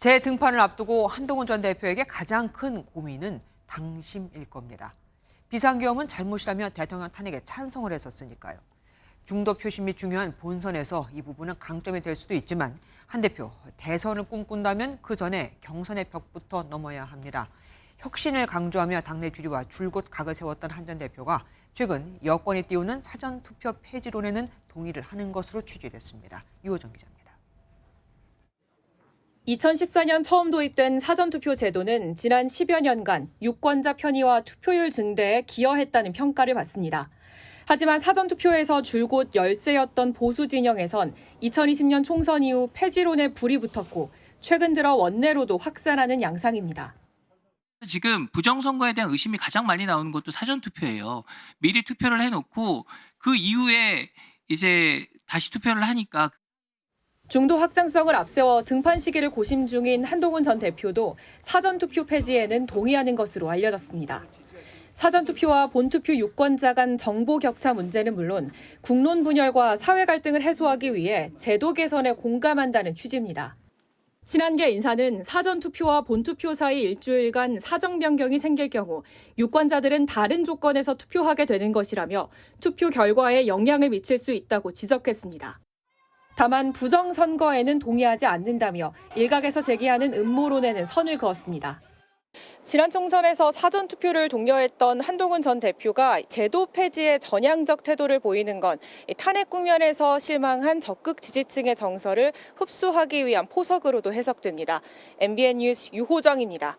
재등판을 앞두고 한동훈 전 대표에게 가장 큰 고민은 당심일 겁니다. 비상계엄은 잘못이라며 대통령 탄핵에 찬성을 했었으니까요. 중도 표심이 중요한 본선에서 이 부분은 강점이 될 수도 있지만 한 대표 대선을 꿈꾼다면 그 전에 경선의 벽부터 넘어야 합니다. 혁신을 강조하며 당내 주류와 줄곧 각을 세웠던 한 전 대표가 최근 여권이 띄우는 사전 투표 폐지론에는 동의를 하는 것으로 취재됐습니다. 유호정 기자입니다. 2014년 처음 도입된 사전투표 제도는 지난 10여 년간 유권자 편의와 투표율 증대에 기여했다는 평가를 받습니다. 하지만 사전투표에서 줄곧 열세였던 보수 진영에선 2020년 총선 이후 폐지론에 불이 붙었고 최근 들어 원내로도 확산하는 양상입니다. 지금 부정선거에 대한 의심이 가장 많이 나오는 것도 사전투표예요. 미리 투표를 해놓고 그 이후에 이제 다시 투표를 하니까 중도 확장성을 앞세워 등판 시기를 고심 중인 한동훈 전 대표도 사전투표 폐지에는 동의하는 것으로 알려졌습니다. 사전투표와 본투표 유권자 간 정보 격차 문제는 물론 국론 분열과 사회 갈등을 해소하기 위해 제도 개선에 공감한다는 취지입니다. 친한계 인사는 사전투표와 본투표 사이 일주일간 사정 변경이 생길 경우 유권자들은 다른 조건에서 투표하게 되는 것이라며 투표 결과에 영향을 미칠 수 있다고 지적했습니다. 다만 부정선거에는 동의하지 않는다며 일각에서 제기하는 음모론에는 선을 그었습니다. 지난 총선에서 사전 투표를 독려했던 한동훈 전 대표가 제도 폐지에 전향적 태도를 보이는 건 탄핵 국면에서 실망한 적극 지지층의 정서를 흡수하기 위한 포석으로도 해석됩니다. MBN 뉴스 유호정입니다.